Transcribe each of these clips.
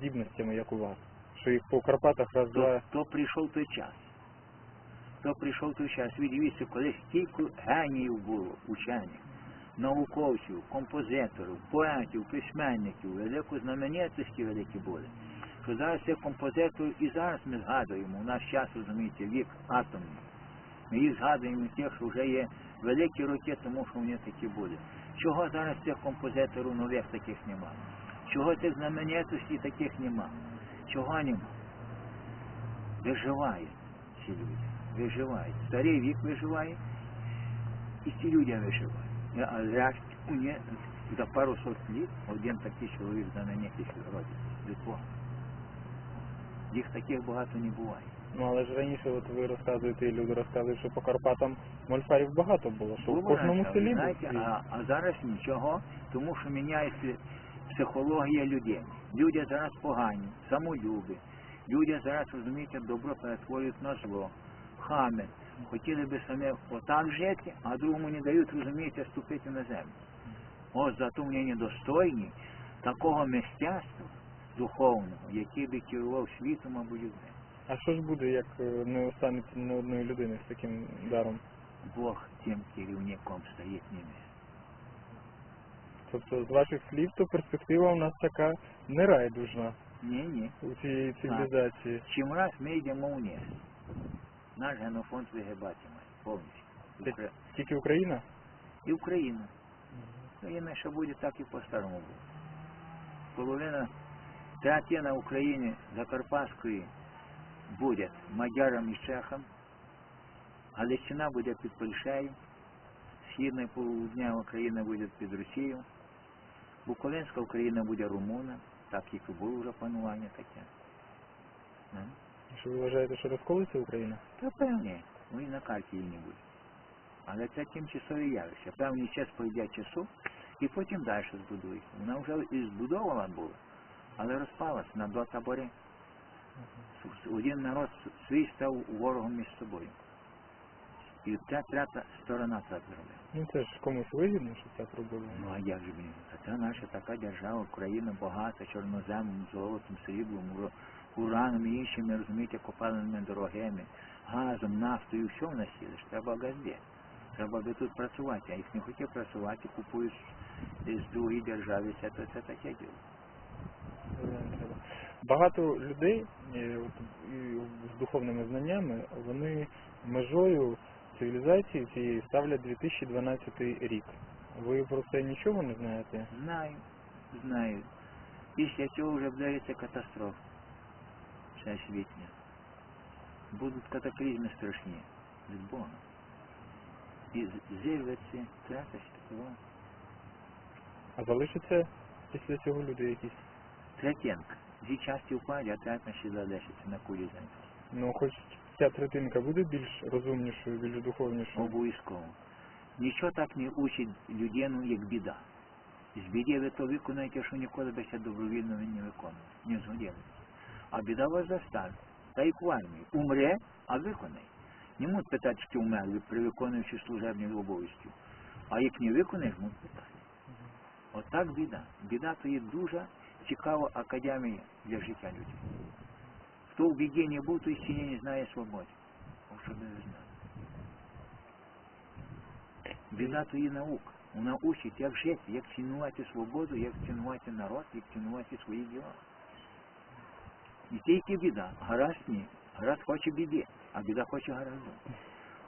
здібностями, як у вас? Що їх по Карпатах раз два. то прийшов той час. То прийшов той час. Ви дивіться, коли стільки геніїв було, учених, науковців, композиторів, поетів, письменників, велику знаменитості великі були. Що зараз цих композиторів і зараз ми згадуємо, у нас час, розумієте, вік атомний. Ми їх згадуємо тих, що вже є великі роки, тому що вони такі були. Чого зараз цих композиторів нових таких нема? Чого цих знаменитостей таких нема? Чого нема? Виживають ці люди. Виживають. Старий вік виживає, і ці люди виживають. А решт у не за пару сот літ один такий чоловік знаменитий родить. Литва. Їх таких багато не буває. Ну але ж раніше, от ви розказуєте, і люди розказують, що по Карпатам мольфарів багато було, що в кожному селі знаєте, а, а зараз нічого, тому що міняється психологія людей. Люди зараз погані, самолюби. Люди зараз, розумієте, добро перетворюють на зло, хами. Хотіли би самі отак жити, а другому не дають, розумієте, ступити на землю. Ось зато вони недостойні такого мистецтва духовного, який би керував світом або людьми. А що ж буде, як е, не останеться ні одної людини з таким даром? Бог тим керівником стоїть не ми. Тобто, з ваших слів, то перспектива у нас така нерайдужна Ні, ні. у цій цивілізації. Чим раз ми йдемо вниз. Наш генофонд вигибатиме повністю. Це тільки Україна? І Україна. Україна ще буде так і по-старому буде. Половина третина України Закарпатської буде мадярам і чехам, Галичина буде під Польщею, Східна і полудня Україна буде під Росією, Буковинська Україна буде румуна, так як і було вже панування таке. М? Що ви вважаєте, що розколиться Україна? Та певні, ну і на карті її не буде. Але це тимчасові явища. Певний час пройде часу і потім далі збудують. Вона вже і збудована була, але розпалась на два табори. Один народ свій став ворогом між собою. І ця трета сторона це зробила. Ну це ж комусь вигідно, що так робили. Як же блін? А це наша така держава, Україна багата чорноземом, золотом, сріблом, ура- ураном і іншими, розумієте, копалинами дорогими, газом, нафтою, що в нас є? Треба газде. Треба би тут працювати, а їх не хотів працювати, купують з другої держави, це, це, це таке діло. Багато людей е, з духовними знаннями, вони межою цивілізації цієї ставлять 2012 рік. Ви про це нічого не знаєте? Знаю, знаю. Після цього вже вдариться катастрофа. Всесвітня. Будуть катаклізми страшні. Від Бога. І зірветься трата світова. А залишаться після цього люди якісь? Третєнка. Дві часті впаде, а третя ще залишиться на кулі землі. Ну, хоч ця третинка буде більш розумнішою, більш духовнішою. Обов'язково. Нічого так не учить людину, як біда. З біди ви то виконуєте, що ніколи би ще добровільно ви не виконували. Не згодили. А біда вас заставить. Та й в армії. Умре, а виконай. Не можуть питати, що вмер, при виконуючи служебні обов'язки. А як не виконаєш, можуть питати. Отак біда. Біда то є дуже цікава академія для життя людей. Хто в біді не був, той сіні не знає свободи. Ось щоб ви. Біда то є наука. Вона учить, як жити, як цінувати свободу, як цінувати народ, як цінувати свої діла. І тільки біда. Гаразд ні. Гаразд хоче біди, а біда хоче гаразду.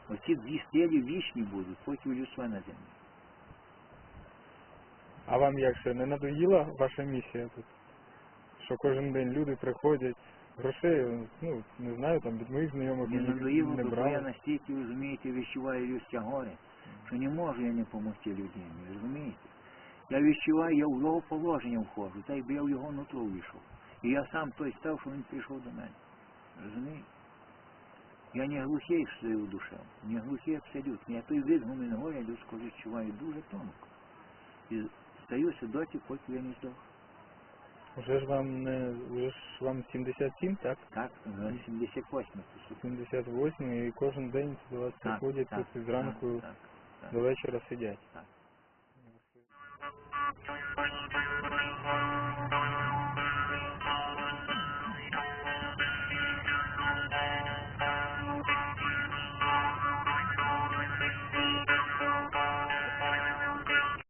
Оці дві стелі вічні будуть, поки у людства на землі. А вам як ще не надоїла ваша місія тут? Що кожен день люди приходять, грошей, ну, не знаю, там від моїх знайомих Не надоїло, не бо я настільки, розумієте, відчуваю людське горе, що не можу я не допомогти людині, розумієте? Я відчуваю, я в його положення входжу, та якби я в його нутро вийшов. І я сам той став, що він прийшов до мене. Розумієте? Я не глухий в свою душу, не глухий абсолютно. Я той відгумен горя людського відчуваю дуже тонко. І стаюся доті, поки я не здох. Вже ж вам не вже ж вам 77, так? Так, 78 78 і кожен день до вас приходять зранку так, так, до вечора сидять. так.